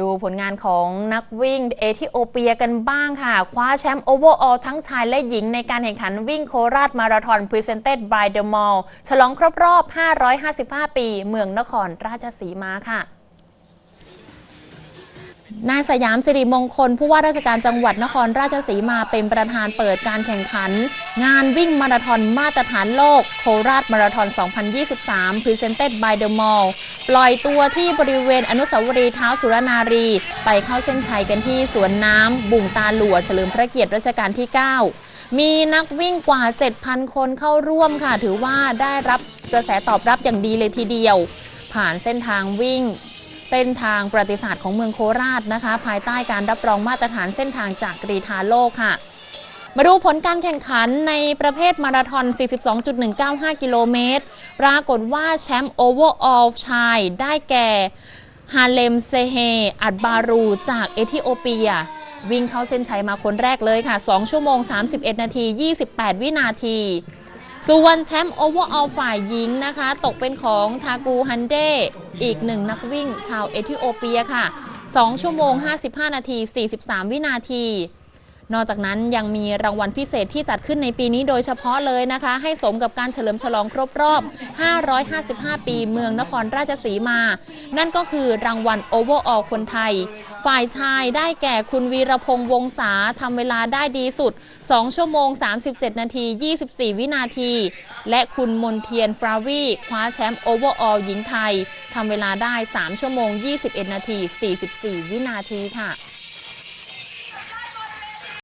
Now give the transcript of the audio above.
ดูผลงานของนักวิ่งเอธิโอเปียกันบ้างค่ะ คว้าแชมป์โอเวอร์ออลทั้งชายและหญิงในการแข่งขันวิ่งโคราชมาราธอน Presented by The Mall ฉลองครบรอบ 555 ปี เมืองนครราชสีมาค่ะนายสยามสิริมงคล ผู้ว่าราชการจังหวัดนครราชสีมาเป็นประธานเปิดการแข่งขัน งานวิ่งมาราธอนมาตรฐานโลก โคราชมาราธอน 2023 Presented by The Mall ปล่อยตัวที่บริเวณอนุสาวรีย์เท้าสุรนารี ไปเข้าเส้นชัยกันที่สวนน้ำบุ่งตาหลัวเฉลิมพระเกียรติรัชกาลที่ 9 มีนักวิ่งกว่า 7,000 คนเข้าร่วมค่ะ ถือว่าได้รับกระแสตอบรับอย่างดีเลยทีเดียว ผ่านเส้นทางวิ่ง เส้นทางประวัติศาสตร์ของเมืองโคราชนะคะ ภายใต้การรับรองมาตรฐานเส้นทางจากกรีธาโลกค่ะ มาดูผลการแข่งขันในประเภทมาราธอน 42.195 กิโลเมตร ปรากฏว่าแชมป์โอเวอร์ออลชายได้แก่ฮาเลมเซเฮ อัดบารูจากเอธิโอเปีย วิ่งเข้าเส้นชัยมาคนแรกเลยค่ะ 2 ชั่วโมง 31 นาที 28 วินาทีส่วนแชมป์โอเวอร์ออลฝ่ายหญิงนะคะ ตกเป็นของทากูฮันเดอีกหนึ่งนักวิ่งชาวเอธิโอเปียค่ะ 2 ชั่วโมง 55 นาที 43 วินาที นอกจากนั้นยังมีรางวัลพิเศษที่จัดขึ้นในปีนี้โดยเฉพาะเลยนะคะ ให้สมกับการเฉลิมฉลองครบรอบ 555 ปีเมืองนครราชสีมา นั่นก็คือรางวัลโอเวอร์ออลคนไทย ฝ่ายชายได้แก่คุณวีรพงษ์วงศาทำเวลาได้ดีสุด 2 ชั่วโมง 37 นาที 24 วินาที และคุณมนเทียนฟราวีคว้าแชมป์โอเวอร์ออลหญิงไทยทำเวลาได้ 3 ชั่วโมง 21 นาที 44 วินาทีค่ะ